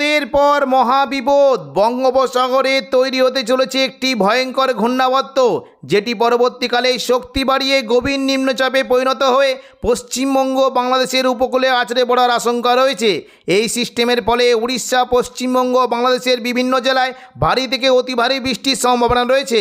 বিপদের পর মহাবিপদ। বঙ্গোপসাগরে তৈরি হতে চলেছে একটি ভয়ঙ্কর ঘূর্ণাবর্ত, যেটি পরবর্তীকালে শক্তি বাড়িয়ে গভীর নিম্নচাপে পরিণত হয়ে পশ্চিমবঙ্গ বাংলাদেশের উপকূলে আছড়ে পড়ার আশঙ্কা রয়েছে। এই সিস্টেমের ফলে উড়িষ্যা, পশ্চিমবঙ্গ বাংলাদেশের বিভিন্ন জেলায় ভারী থেকে অতি ভারী বৃষ্টির সম্ভাবনা রয়েছে।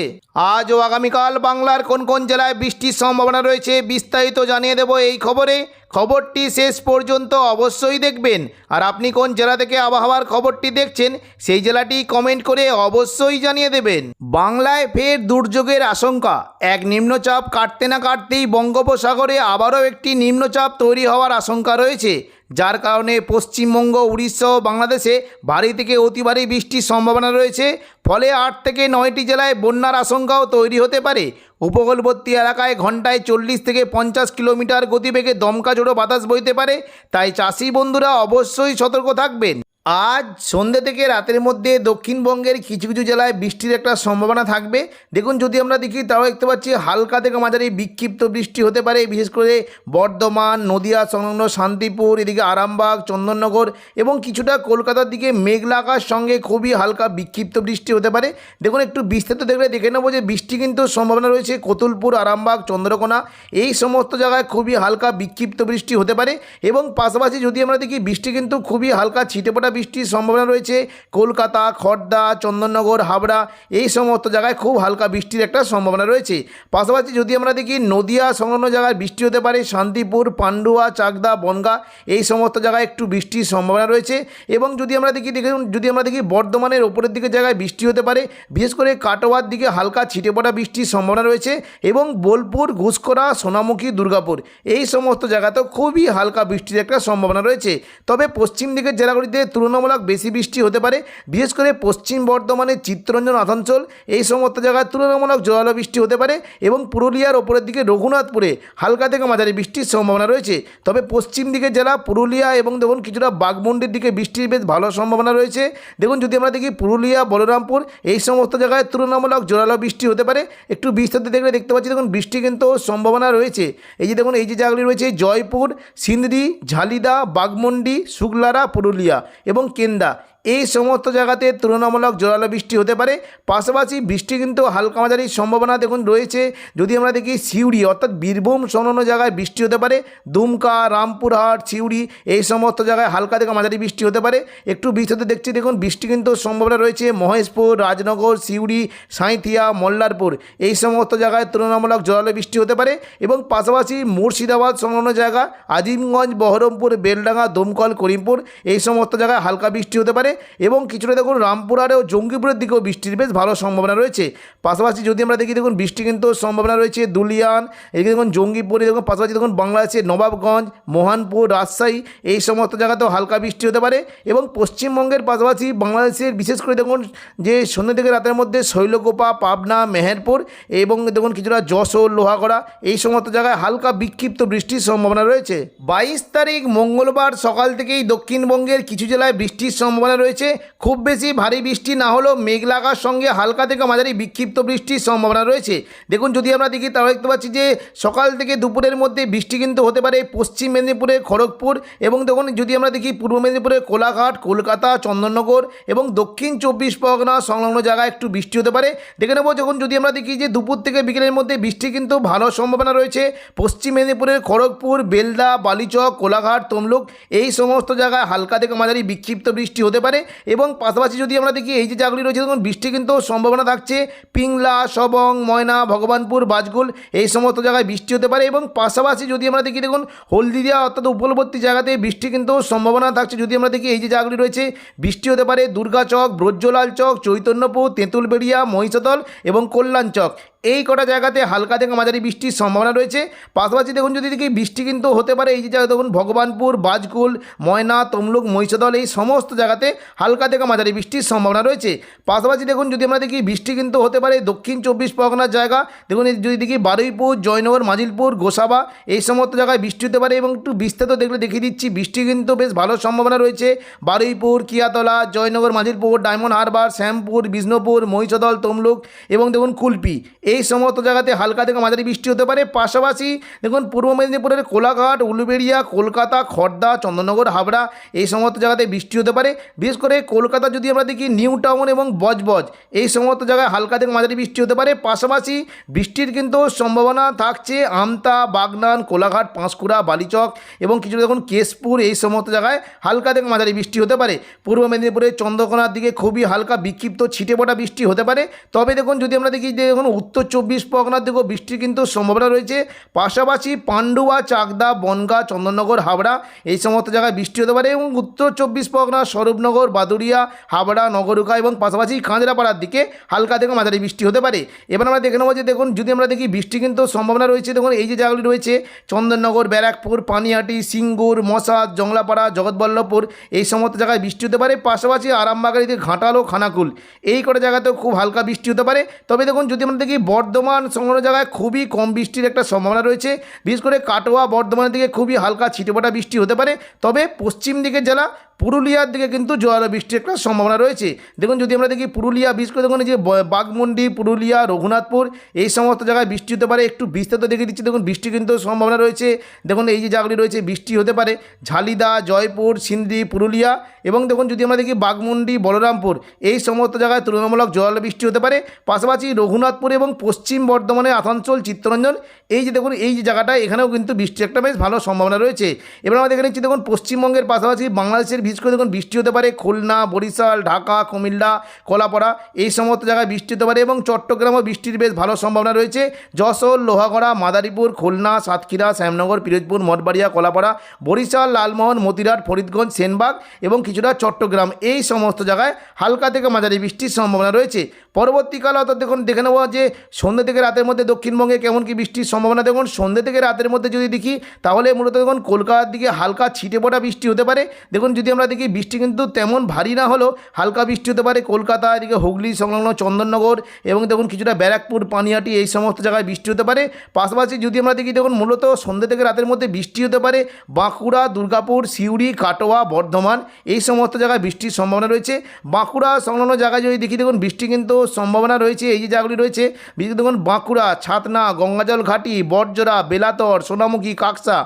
আজ ও আগামীকাল বাংলার কোন কোন জেলায় বৃষ্টির সম্ভাবনা রয়েছে বিস্তারিত জানিয়ে দেব এই খবরে। খবরটি শেষ পর্যন্ত অবশ্যই দেখবেন। আর আপনি কোন জেলা থেকে আবহাওয়ার খবরটি দেখছেন, সেই জেলাটি কমেন্ট করে অবশ্যই জানিয়ে দেবেন। বাংলায় ফের দুর্যোগের আশঙ্কা। এক নিম্নচাপ কাটতে না কাটতেই বঙ্গোপসাগরে আবারও একটি নিম্নচাপ তৈরি হওয়ার আশঙ্কা রয়েছে। যার কারণে পশ্চিমবঙ্গ, উড়িষ্যা ও বাংলাদেশে ভারী থেকে অতি ভারী বৃষ্টির সম্ভাবনা রয়েছে। ফলে আট থেকে নয়টি জেলায় বন্যার আশঙ্কাও তৈরি হতে পারে। উপকূলবর্তী এলাকায় ঘন্টায় চল্লিশ থেকে পঞ্চাশ কিলোমিটার গতিবেগে দমকা জোড়ো বাতাস বইতে পারে। তাই চাষি বন্ধুরা অবশ্যই সতর্ক থাকবেন। আজ সন্ধ্যে থেকে রাতের মধ্যে দক্ষিণবঙ্গের কিছু কিছু জেলায় বৃষ্টির একটা সম্ভাবনা থাকবে। দেখুন, যদি আমরা দেখি, তাও দেখতে পাচ্ছি হালকা থেকে মাঝারি বিক্ষিপ্ত বৃষ্টি হতে পারে, বিশেষ করে বর্ধমান, নদিয়া, সংলগ্ন শান্তিপুর, এদিকে আরামবাগ, চন্দননগর এবং কিছুটা কলকাতার দিকে মেঘলা আকাশ সঙ্গে খুবই হালকা বিক্ষিপ্ত বৃষ্টি হতে পারে। দেখুন, একটু বিস্তারিত দেখলে দেখে নেব যে বৃষ্টি কিন্তু সম্ভাবনা রয়েছে কতুলপুর, আরামবাগ, চন্দ্রকোনা, এই সমস্ত জায়গায় খুবই হালকা বিক্ষিপ্ত বৃষ্টি হতে পারে এবং পাশাপাশি যদি আমরা দেখি, বৃষ্টি কিন্তু খুবই হালকা ছিটেপোটা বৃষ্টির সম্ভাবনা রয়েছে। কলকাতা খড়দা চন্দননগর, হাবড়া এই সমস্ত জায়গায় খুব হালকা বৃষ্টির একটা সম্ভাবনা রয়েছে। পাশাপাশি যদি আমরা দেখি, নদিয়া সংলগ্ন জায়গায় বৃষ্টি হতে পারে, শান্তিপুর, পান্ডুয়া, চাকদা, বনগা এই সমস্ত জায়গায় একটু বৃষ্টির সম্ভাবনা রয়েছে। এবং যদি আমরা দেখি, দেখুন, যদি আমরা দেখি বর্ধমানের ওপরের দিকে জায়গায় বৃষ্টি হতে পারে, বিশেষ করে কাটোয়ার দিকে হালকা ছিটে পড়া বৃষ্টির সম্ভাবনা রয়েছে এবং বোলপুর ঘুষকরা সোনামুখী, দুর্গাপুর এই সমস্ত জায়গাতেও খুবই হালকা বৃষ্টির একটা সম্ভাবনা রয়েছে। তবে পশ্চিম দিকের জেলাগুলিতে তুলনামূলক বেশি বৃষ্টি হতে পারে, বিশেষ করে পশ্চিম বর্ধমানের চিত্তরঞ্জন, আসানসোল। এই সমস্ত জায়গায় তুলনামূলক জোরালো বৃষ্টি হতে পারে এবং পুরুলিয়ার ওপরের দিকে রঘুনাথপুরে হালকা থেকে মাঝারি বৃষ্টির সম্ভাবনা রয়েছে। তবে পশ্চিম দিকের জেলা পুরুলিয়া এবং দেখুন কিছুটা বাঘমুন্ডির দিকে বৃষ্টির বেশ ভালো সম্ভাবনা রয়েছে। দেখুন যদি আমরা দেখি পুরুলিয়া, বলরামপুর, এই সমস্ত জায়গায় তুলনামূলক জোরালো বৃষ্টি হতে পারে। একটু বিস্তারিত দেখলে দেখতে পাচ্ছি, দেখুন বৃষ্টি কিন্তু সম্ভাবনা রয়েছে। এই যে দেখুন, এই যে জায়গাগুলি রয়েছে, জয়পুর সিন্দ্রি ঝালিদা বাগমন্ডি শুক্লারা, পুরুলিয়া। এবং কেন্দা এই সমস্ত জায়গাতে তুলনামূলক জোরালো বৃষ্টি হতে পারে। পাশাপাশি বৃষ্টি কিন্তু হালকা মাঝারি সম্ভাবনা দেখুন রয়েছে। যদি আমরা দেখি সিউড়ি, অর্থাৎ বীরভূম সংলগ্ন জায়গায় বৃষ্টি হতে পারে। দুমকা, রামপুরহাট, সিউড়ি এই সমস্ত জায়গায় হালকা থেকে মাঝারি বৃষ্টি হতে পারে। একটু বৃষ্টিতে দেখছি দেখুন, বৃষ্টি কিন্তু সম্ভাবনা রয়েছে মহেশপুর, রাজনগর, সিউড়ি, সাঁইথিয়া, মল্লারপুর। এই সমস্ত জায়গায় তুলনামূলক জোরালো বৃষ্টি হতে পারে এবং পাশাপাশি মুর্শিদাবাদ সংলগ্ন জায়গা, আজিমগঞ্জ, বহরমপুর, বেলডাঙ্গা, দমকল, করিমপুর এই সমস্ত জায়গায় হালকা বৃষ্টি হতে পারে। এবং কিছুটা দেখুন রামপুরহাটে ও জঙ্গিপুরের দিকেও বৃষ্টির বেশ ভালো সম্ভাবনা রয়েছে। পাশাপাশি যদি আমরা দেখি দেখুন বৃষ্টি কিন্তু সম্ভাবনা রয়েছে দুলিয়ান, এদিকে দেখুন জঙ্গিপুরে, দেখুন পাশাপাশি দেখুন বাংলাদেশের নবাবগঞ্জ, মোহানপুর, রাজশাহী এই সমস্ত জায়গাতেও হালকা বৃষ্টি হতে পারে এবং পশ্চিমবঙ্গের পাশাপাশি বাংলাদেশের বিশেষ করে দেখুন যে সন্ধ্যে থেকে রাতের মধ্যে শৈলকোপা, পাবনা, মেহেরপুর এবং দেখুন কিছুটা যশোর, লোহাগড়া এই সমস্ত জায়গায় হালকা বিক্ষিপ্ত বৃষ্টির সম্ভাবনা রয়েছে। বাইশ তারিখ মঙ্গলবার সকাল থেকেই দক্ষিণবঙ্গের কিছু জেলায় বৃষ্টির সম্ভাবনা রয়েছে। খুব বেশি ভারী বৃষ্টি না হলেও মেঘ লাগার সঙ্গে হালকা থেকে মাঝারি বিক্ষিপ্ত বৃষ্টির সম্ভাবনা রয়েছে। দেখুন, যদি আমরা দেখি, তাহলে দেখতে পাচ্ছি যে সকাল থেকে দুপুরের মধ্যে বৃষ্টি কিন্তু হতে পারে পশ্চিম মেদিনীপুরে খড়গপুর এবং দেখুন, যদি আমরা দেখি পূর্ব মেদিনীপুরে কোলাঘাট, কলকাতা, চন্দননগর এবং দক্ষিণ চব্বিশ পরগনা সংলগ্ন জায়গায় একটু বৃষ্টি হতে পারে। দেখে নেব যখন যদি আমরা দেখি যে দুপুর থেকে বিকেলের মধ্যে বৃষ্টি কিন্তু ভালো সম্ভাবনা রয়েছে। পশ্চিম মেদিনীপুরের খড়গপুর, বেলদা, বালিচক, কোলাঘাট, তমলুক এই সমস্ত জায়গায় হালকা থেকে মাঝারি বিক্ষিপ্ত বৃষ্টি হতে পারে। এবং পাশাপাশি যদি আমরা দেখি এই যে জায়গাগুলি রয়েছে, দেখুন, বৃষ্টি কিন্তু সম্ভাবনা থাকছে। পিংলা, সবং, ময়না, ভগবানপুর, বাজগুল, এই সমস্ত জায়গায় বৃষ্টি হতে পারে এবং পাশাপাশি যদি আমরা দেখি, দেখুন, হলদিয়া অর্থাৎ উপকূলবর্তী জায়গাতে বৃষ্টি কিন্তু সম্ভাবনা থাকছে। যদি আমরা দেখি এই যে জায়গাগুলি রয়েছে, বৃষ্টি হতে পারে দুর্গাচক ব্রজ্জলাল চক, চৈতন্যপুর, তেঁতুলবেড়িয়া মহিষদল এবং কল্যাণ চক। এই কটা জায়গাতে হালকা থেকে মাঝারি বৃষ্টির সম্ভাবনা রয়েছে। পাশাপাশি দেখুন যদি দেখি বৃষ্টি কিন্তু হতে পারে, এই যে জায়গায় দেখুন ভগবানপুর, বাজকুল, ময়না, তমলুক, মহিষদল, এই সমস্ত জায়গাতে হালকা থেকে মাঝারি বৃষ্টির সম্ভাবনা রয়েছে। পাশাপাশি দেখুন যদি আমরা দেখি বৃষ্টি কিন্তু হতে পারে দক্ষিণ চব্বিশ পরগনার জায়গা। দেখুন যদি দেখি বারুইপুর, জয়নগর, মাজিলপুর, গোসাবা, এই সমস্ত জায়গায় বৃষ্টি হতে পারে এবং একটু বিস্তারিত দেখলে দেখিয়ে দিচ্ছি, বৃষ্টি কিন্তু বেশ ভালো সম্ভাবনা রয়েছে। বারুইপুর, কিয়াতলা, জয়নগর, মাজিলপুর, ডায়মন্ড হারবার, শ্যামপুর, বিষ্ণুপুর, মহিষদল, তমলুক এবং দেখুন কুলপি। এই সমস্ত জায়গাতে হালকা থেকে মাঝারি বৃষ্টি হতে পারে। পাশাপাশি দেখুন, পূর্ব মেদিনীপুরের কোলাঘাট, উলুবেড়িয়া, কলকাতা খড়দা চন্দননগর হাবড়া এই সমস্ত জায়গাতে বৃষ্টি হতে পারে। বিশেষ করে কলকাতা যদি আমরা দেখি, নিউ টাউন এবং বজবজ এই সমস্ত জায়গায় হালকা থেকে মাঝারি বৃষ্টি হতে পারে। পাশাপাশি বৃষ্টির কিন্তু সম্ভাবনা থাকছে আমতা, বাগনান, কোলাঘাট, পাঁশকুড়া, বালিচক এবং কিছু দেখুন, কেশপুর এই সমস্ত জায়গায় হালকা থেকে মাঝারি বৃষ্টি হতে পারে। পূর্ব মেদিনীপুরের চন্দ্রকোনার দিকে খুবই হালকা বিক্ষিপ্ত ছিটে বৃষ্টি হতে পারে। তবে দেখুন, যদি আমরা দেখি যে দেখুন, উত্তর চব্বিশ পরগনার দিকেও বৃষ্টির কিন্তু সম্ভাবনা রয়েছে। পাশাপাশি পান্ডুয়া, চাকদা, বনগা, চন্দননগর, হাবড়া এই সমস্ত জায়গায় বৃষ্টি হতে পারে এবং উত্তর চব্বিশ পরগনা, স্বরূপনগর বাদুরিয়া হাবড়া, নগরুকা এবং পাশাপাশি খাঁজরাপাড়ার দিকে হালকা থেকে মাঝারি বৃষ্টি হতে পারে। এবার আমরা দেখে নেব যে দেখুন, যদি আমরা দেখি বৃষ্টি কিন্তু সম্ভাবনা রয়েছে, দেখুন এই যে জায়গাগুলি রয়েছে, চন্দননগর, ব্যারাকপুর পানিহাটি সিঙ্গুর, মশাদ, জংলাপাড়া, জগৎবল্লভপুর এই সমস্ত জায়গায় বৃষ্টি হতে পারে। পাশাপাশি আরামবাগের দিকে ঘাটাল খানাকুল এই কটা জায়গাতেও খুব হালকা বৃষ্টি হতে পারে। তবে দেখুন, যদি আমরা দেখি বর্ধমান সংলগ্ন জায়গায় খুবই কম বৃষ্টির একটা সম্ভাবনা রয়েছে। বিশেষ করে কাটোয়া বর্ধমানের দিকে খুবই হালকা ছিটেফোঁটা বৃষ্টি হতে পারে। তবে পশ্চিম দিকের জেলা পুরুলিয়ার দিকে কিন্তু জোয়ার বৃষ্টির একটা সম্ভাবনা রয়েছে। দেখুন, যদি আমরা দেখি পুরুলিয়া বিশেষ করে, দেখুন যে বাঘমুন্ডি, পুরুলিয়া, রঘুনাথপুর, এই সমস্ত জায়গায় বৃষ্টি হতে পারে। একটু বিস্তারিত দেখে দিচ্ছি, দেখুন, বৃষ্টি কিন্তু সম্ভাবনা রয়েছে। দেখুন, এই যে জায়গাগুলি রয়েছে, বৃষ্টি হতে পারে। ঝালিদা, জয়পুর সিন্দি পুরুলিয়া এবং দেখুন, যদি আমরা দেখি বাঘমুন্ডি, বলরামপুর, এই সমস্ত জায়গায় তুলনামূলক জল বৃষ্টি হতে পারে। পাশাপাশি রঘুনাথপুর এবং পশ্চিম বর্ধমানের আসানসোল, চিত্তরঞ্জন, এই যে দেখুন, এই যে জায়গাটা এখানেও কিন্তু বৃষ্টির একটা বেশ ভালো সম্ভাবনা রয়েছে। এবার আমরা দেখে নিচ্ছি, দেখুন, পশ্চিমবঙ্গের পাশাপাশি বাংলাদেশের বিশেষ করে দেখুন, বৃষ্টি হতে পারে খুলনা, বরিশাল, ঢাকা, কুমিল্লা, কলাপাড়া, এই সমস্ত জায়গায় বৃষ্টি হতে পারে এবং চট্টগ্রামও বৃষ্টির বেশ ভালো সম্ভাবনা রয়েছে। যশোর, লোহাগড়া, মাদারীপুর, খুলনা, সাতক্ষীরা, শ্যামনগর, পিরোজপুর, মঠবাড়িয়া, কলাপাড়া, বরিশাল, লালমোহন, মতিরাট, ফরিদগঞ্জ, সেনবাগ এবং কিছুটা চট্টগ্রাম। এই সমস্ত জায়গায় হালকা থেকে মাঝারি বৃষ্টির সম্ভাবনা রয়েছে। পরবর্তীকালে অর্থাৎ দেখুন, দেখে নেব যে সন্ধ্যে থেকে রাতের মধ্যে দক্ষিণবঙ্গে কেমন কি বৃষ্টির সম্ভাবনা। দেখুন, সন্ধ্যে থেকে রাতের মধ্যে যদি দেখি, তাহলে মূলত দেখুন, কলকাতার দিকে হালকা ছিটে পড়া বৃষ্টি হতে পারে। দেখুন, যদি দেখি, বৃষ্টি কিন্তু তেমন ভারী না হলেও হালকা বৃষ্টি হতে পারে কলকাতা, এদিকে হুগলি, সংলগ্ন চন্দননগর এবং দেখুন কিছুটা ব্যারাকপুর, পানিহাটি এই সমস্ত জায়গায় বৃষ্টি হতে পারে। পাশাপাশি যদি আমরা দেখি, দেখুন মূলত সন্ধ্যে থেকে রাতের মধ্যে বৃষ্টি হতে পারে। বাঁকুড়া, দুর্গাপুর, সিউড়ি, কাটোয়া, বর্ধমান এই সমস্ত জায়গায় বৃষ্টির সম্ভাবনা রয়েছে। বাঁকুড়া সংলগ্ন জায়গায় যদি দেখি, দেখুন বৃষ্টি কিন্তু সম্ভাবনা রয়েছে, এই যে জায়গাগুলি রয়েছে, বিশেষ দেখুন বাঁকুড়া, ছাতনা, গঙ্গাজল ঘাটি, বটজোড়া, বেলাতর, সোনামুখী, কাকসা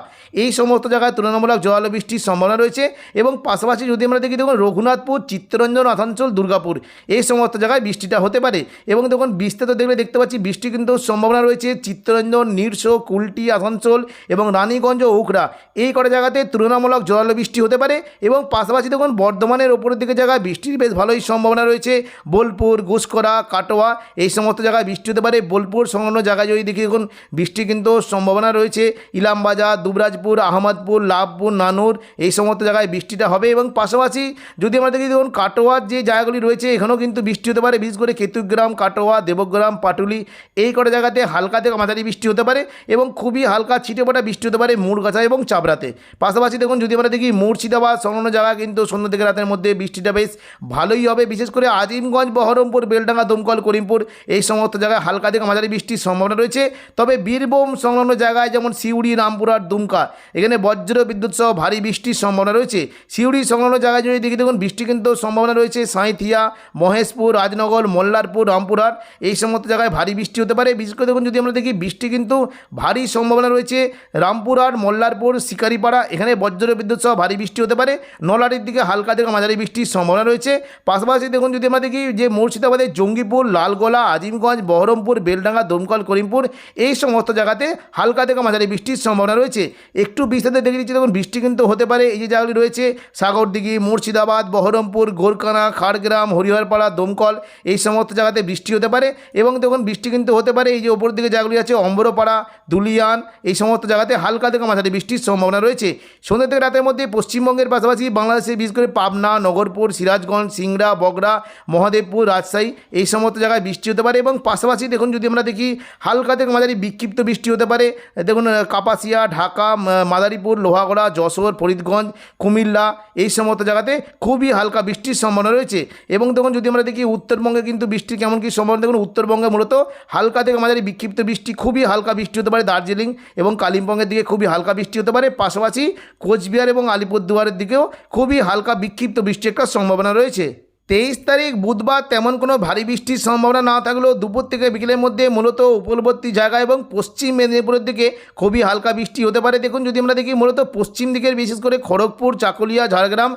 এই সমস্ত জায়গায় তুলনামূলক জল বৃষ্টির সম্ভাবনা রয়েছে এবং পাশাপাশি যদি আমরা দেখি, দেখুন, রঘুনাথপুর চিত্তরঞ্জন আসানসোল দুর্গাপুর, এই সমস্ত জায়গায় বৃষ্টিটা হতে পারে। এবং দেখুন বিস্তারিত দেখলে দেখতে পাচ্ছি, বৃষ্টি কিন্তু সম্ভাবনা রয়েছে, চিত্তরঞ্জন, নিরসো, কুলটি, আসানসোল এবং রানীগঞ্জ ও উখড়া এই কটা জায়গাতে তুলনামূলক জল বৃষ্টি হতে পারে এবং পাশাপাশি দেখুন, বর্ধমানের ওপরের দিকে জায়গায় বৃষ্টির বেশ ভালোই সম্ভাবনা রয়েছে। বোলপুর ঘুষকরা কাটোয়া, এই সমস্ত জায়গায় বৃষ্টি হতে পারে। বোলপুর সংলগ্ন জায়গায় যদি দেখি, দেখুন, বৃষ্টি কিন্তু সম্ভাবনা রয়েছে। ইলামবাজার, দুবরাজপুর, আহমদপুর, লাভপুর, নানুর, এই সমস্ত জায়গায় বৃষ্টিটা হবে এবং পাশাপাশি যদি আমরা দেখি দেখুন কাটোয়ার যে জায়গাগুলি রয়েছে, এখানেও কিন্তু বৃষ্টি হতে পারে, বিশেষ করে কেতুগ্রাম, কাটোয়া, দেবগ্রাম, পাটুলি, এই কটা জায়গাতে হালকা থেকে মাঝারি বৃষ্টি হতে পারে এবং খুবই হালকা ছিটে পড়া বৃষ্টি হতে পারে মুড়গাছা এবং চাবড়াতে। পাশাপাশি দেখুন, যদি আমরা দেখি মুর্শিদাবাদ, সংলগ্ন জায়গা কিন্তু সন্ধ্যা থেকে রাতের মধ্যে বৃষ্টিটা বেশ ভালোই হবে। বিশেষ করে আজিমগঞ্জ, বহরমপুর, বেলডাঙ্গা, দমকল, করিমপুর, এই সমস্ত জায়গায় হালকা থেকে মাঝারি বৃষ্টির সম্ভাবনা রয়েছে। তবে বীরভূম, সংলগ্ন জায়গায় যেমন সিউড়ি, রামপুরহাট, দুমকা, এখানে বজ্র বিদ্যুৎ সহ ভারী বৃষ্টির সম্ভাবনা রয়েছে। সিউড়ি সংলগ্ন জায়গায় যদি দেখি, দেখুন, বৃষ্টি কিন্তু সম্ভাবনা রয়েছে। সাঁইথিয়া, মহেশপুর, রাজনগর, মোল্লারপুর, রামপুরহাট, এই সমস্ত জায়গায় ভারী বৃষ্টি হতে পারে। বিশেষ করে দেখুন, যদি আমরা দেখি, বৃষ্টি কিন্তু ভারী সম্ভাবনা রয়েছে। রামপুরহাট, মোল্লারপুর, শিকারিপাড়া, এখানে বজ্র বিদ্যুৎ সহ ভারী বৃষ্টি হতে পারে। নলারির দিকে হালকা থেকে মাঝারি বৃষ্টির সম্ভাবনা রয়েছে। পাশাপাশি দেখুন, যদি আমরা দেখি, যে মুর্শিদাবাদের জঙ্গিপুর, লালগোলা, আজিমগঞ্জ, বহরমপুর, বেলডাঙ্গা, দমকল, করিমপুর, এই সমস্ত জায়গাতে হালকা থেকে মাঝারি বৃষ্টির সম্ভাবনা রয়েছে। একটু বিস্তারিত দেখে দিচ্ছি দেখুন, বৃষ্টি কিন্তু হতে পারে। এই যে জায়গাগুলি রয়েছে সাগরদিঘি মুর্শিদাবাদ, বহরমপুর গোরকানা খাড়গ্রাম, হরিহরপাড়া, দমকল এই সমস্ত জায়গাতে বৃষ্টি হতে পারে এবং দেখুন বৃষ্টি কিন্তু হতে পারে। এই যে ওপর দিকে জায়গাগুলি আছে, অম্বরপাড়া, দুলিয়ান, এই সমস্ত জায়গাতে হালকা থেকে মাঝারি বৃষ্টির সম্ভাবনা রয়েছে। সন্ধ্যা থেকে রাতের মধ্যে পশ্চিমবঙ্গের পাশাপাশি বাংলাদেশের, বিশেষ করে পাবনা, নগরপুর, সিরাজগঞ্জ, সিংড়া, বগড়া, মহাদেবপুর, রাজশাহী এই সমস্ত জায়গায় বৃষ্টি হতে পারে এবং পাশাপাশি দেখুন যদি আমরা দেখি হালকা থেকে মাঝারি বিক্ষিপ্ত বৃষ্টি হতে পারে। দেখুন, কাপাসিয়া, ঢাকা মাদারীপুর, লোহাগড়া, যশোর, ফরিদগঞ্জ, কুমিল্লা এই সমস্ত জায়গাতে খুবই হালকা বৃষ্টির সম্ভাবনা রয়েছে। এবং দেখুন, যদি আমরা দেখি উত্তরবঙ্গে কিন্তু বৃষ্টির কেমন কী সম্ভাবনা, দেখুন, উত্তরবঙ্গে মূলত হালকা থেকে মাঝারি বিক্ষিপ্ত বৃষ্টি খুবই হালকা বৃষ্টি হতে পারে দার্জিলিং এবং কালিম্পংয়ের দিকে খুবই হালকা বৃষ্টি হতে পারে। পাশাপাশি কোচবিহার এবং আলিপুরদুয়ারের দিকেও খুবই হালকা বিক্ষিপ্ত বৃষ্টি একটা সম্ভাবনা রয়েছে। তেইশ তারিখ বুধবার তেমন কোনো ভারী বৃষ্টির সম্ভাবনা না থাকলেও দুপুর থেকে বিকেলের মধ্যে মূলত উপলবর্তী জায়গা এবং পশ্চিম মেদিনীপুরের দিকে খুবই হালকা বৃষ্টি হতে পারে। দেখুন, যদি আমরা দেখি মূলত পশ্চিম দিকের, বিশেষ করে খড়গপুর, চাকুলিয়া, ঝাড়গ্রাম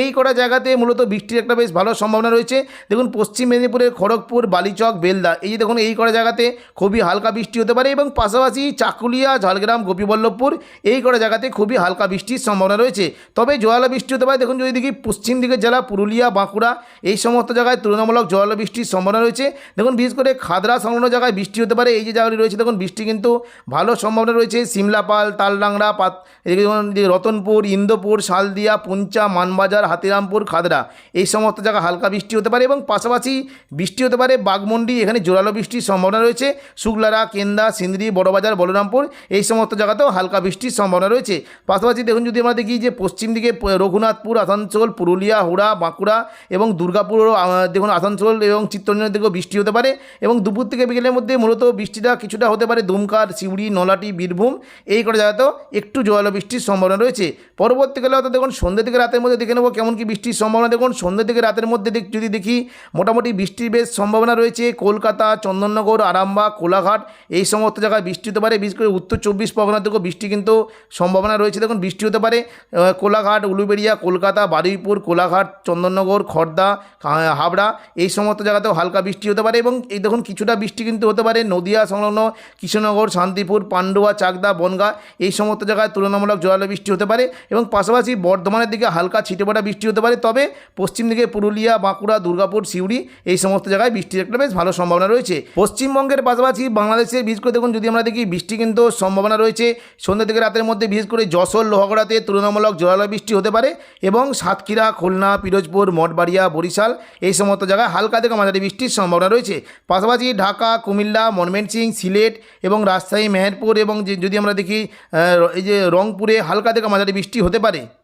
এই কটা জায়গাতে মূলত বৃষ্টির একটা বেশ ভালো সম্ভাবনা রয়েছে। দেখুন, পশ্চিম মেদিনীপুরের খড়গপুর, বালিচক, বেলদা, এই যে দেখুন, এই কটা জায়গাতে খুবই হালকা বৃষ্টি হতে পারে এবং পাশাপাশি চাকুলিয়া, ঝাড়গ্রাম, গোপীবল্লভপুর, এই কটা জায়গাতে খুবই হালকা বৃষ্টির সম্ভাবনা রয়েছে। তবে জোয়ালা বৃষ্টি হতে পারে, দেখুন, যদি দেখি পশ্চিম দিকের জেলা পুরুলিয়া, বাঁকুড়া, এই সমস্ত জায়গায় তুলনামূলক জোয়ালা বৃষ্টির সম্ভাবনা রয়েছে। দেখুন, বিশেষ করে খাদরা সংলগ্ন জায়গায় বৃষ্টি হতে পারে, এই যে জায়গাটি রয়েছে, দেখুন, বৃষ্টি কিন্তু ভালো সম্ভাবনা রয়েছে। সিমলাপাল, তালডাংরা, পাত রতনপুর, ইন্দোপুর, শালদিয়া, পুঞ্চা, মানবাজার হাতিরামপুর খাদরা। এই সমস্ত জায়গায় হালকা বৃষ্টি হতে পারে এবং পাশাপাশি বৃষ্টি হতে পারে বাগমন্ডি এখানে জোরালো বৃষ্টির সম্ভাবনা রয়েছে। শুক্লারা কেন্দা সিন্দ্রি বড়বাজার বলরামপুর এই সমস্ত জায়গাতেও হালকা বৃষ্টির সম্ভাবনা রয়েছে। পাশাপাশি দেখুন যদি আমরা দেখি যে পশ্চিম দিকে রঘুনাথপুর আসানসোল পুরুলিয়া হুড়া বাঁকুড়া এবং দুর্গাপুরও আহ, দেখুন আসানসোল এবং চিত্তরঞ্জনের দিকেও বৃষ্টি হতে পারে এবং দুপুর থেকে বিকেলের মধ্যে মূলত বৃষ্টিটা কিছুটা হতে পারে দুমকার সিউড়ি নলাটি বীরভূম এই কটা জায়গাতেও একটু জোয়ালো বৃষ্টির সম্ভাবনা রয়েছে। পরবর্তীকালে অর্থাৎ দেখুন সন্ধ্যে থেকে রাতের মধ্যে দেখে নেব কেমন কি বৃষ্টির সম্ভাবনা? দেখুন, সন্ধ্যে থেকে রাতের মধ্যে যদি দেখি, মোটামুটি বৃষ্টির বেশ সম্ভাবনা রয়েছে। কলকাতা, চন্দননগর, আরামবাগ, কোলাঘাট, এই সমস্ত জায়গায় বৃষ্টি হতে পারে। বিশেষ করে উত্তর চব্বিশ পরগনা থেকেও বৃষ্টি কিন্তু সম্ভাবনা রয়েছে। দেখুন, বৃষ্টি হতে পারে কোলাঘাট, উলুবেড়িয়া, কলকাতা, বারুইপুর, কোলাঘাট, চন্দননগর খড়দা হা- হাবড়া, এই সমস্ত জায়গাতেও হালকা বৃষ্টি হতে পারে। এবং এই দেখুন, কিছুটা বৃষ্টি কিন্তু হতে পারে নদিয়া, সংলগ্ন কৃষ্ণনগর, শান্তিপুর, পান্ডুয়া, চাকদা, বনগা, এই সমস্ত জায়গায় তুলনামূলক জোরালো বৃষ্টি হতে পারে। এবং পাশাপাশি বর্ধমানের দিকে হালকা ছিটেফোঁটা বৃষ্টি হতে পারে, তবে পশ্চিম দিকে পুরুলিয়া, বাঁকুড়া, দুর্গাপুর, সিউড়ি এই সমস্ত জায়গায় বৃষ্টির একটা বেশ ভালো সম্ভাবনা রয়েছে। পশ্চিমবঙ্গের পাশাপাশি বাংলাদেশের বিশেষ করে দেখুন, যদি আমরা দেখি বৃষ্টি কিন্তু সম্ভাবনা রয়েছে। সন্ধ্যা থেকে রাতের মধ্যে বিশেষ করে যশোর, লোহাগড়াতে তুলনামূলক জোরালো বৃষ্টি হতে পারে এবং সাতক্ষীরা, খুলনা, পিরোজপুর, মঠবাড়িয়া, বরিশাল এই সমস্ত জায়গায় হালকা থেকে মাঝারি বৃষ্টির সম্ভাবনা রয়েছে। পাশাপাশি ঢাকা, কুমিল্লা ময়মনসিংহ সিলেট এবং রাজশাহী, মেহেরপুর এবং যদি আমরা দেখি এই যে রংপুরে হালকা থেকে মাঝারি বৃষ্টি হতে পারে।